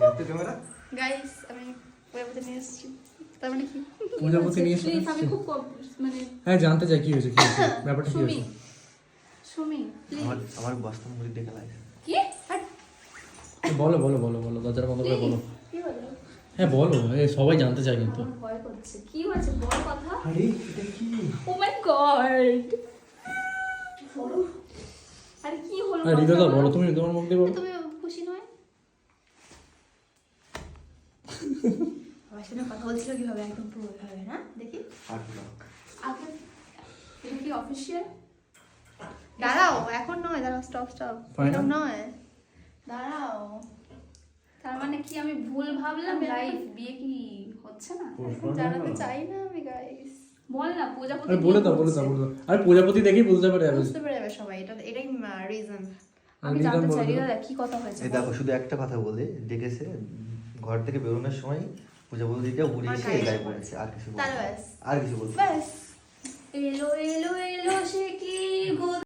হাতে camera guys আমি ওয়েবতে নিয়ে এসেছি। তার মানে কি? প্রজাপতি নিয়ে এসে আমি খুব মানে হ্যাঁ জানতে চাই কি হয়েছে কি হয়েছে? ব্যাপারটা কি হয়েছে? সুমি আমার আমার বাস্তব মুড়ি দেখে লাগে কি? বলো বলো বলো বলো দরজার বন্ধ করে বলো। হ্যাঁ বলো সবাই জানতে চায় কিন্তু। ভয় করছে। কি হয়েছে? বড় কথা। আরে এটা কি? ও মাই গড আরে কি হলো হৃদয়দা বলো তুমি তোমার মুখ দিয়ে বলো তুমি খুশি নয় আমার সাথে কথা বলছিল কীভাবে একদম পুরো ভাবে না দেখি। আগে এটা কি অফিসিয়াল দাঁড়াও এখন নয় দাঁড়াও স্টপ স্টপ নয়। দাঁড়াও। তার মানে কি আমি ভুল ভাবলাম? লাইফ বিয়ে কি হচ্ছে না? জানাতে চাই না আমি গাইস বল না প্রজাপতি আরে বলে দাও বলে দাও বলে দাও। আরে প্রজাপতি দেখেই বুঝতে পারে যাবে বুঝতে পেরে সবাই। এটা এটাই রিজন আমি জানতে চাই কি কথা হয়েছে দেখো শুধু একটা কথা বলে ডেকেছে ঘর থেকে বেরোনোর সময় পূজা বৌদিটা উড়ে এসে গায়ে গায়ে পড়েছে। আর কিছু আর কিছু বলবে। এলো এলো এলো সে কি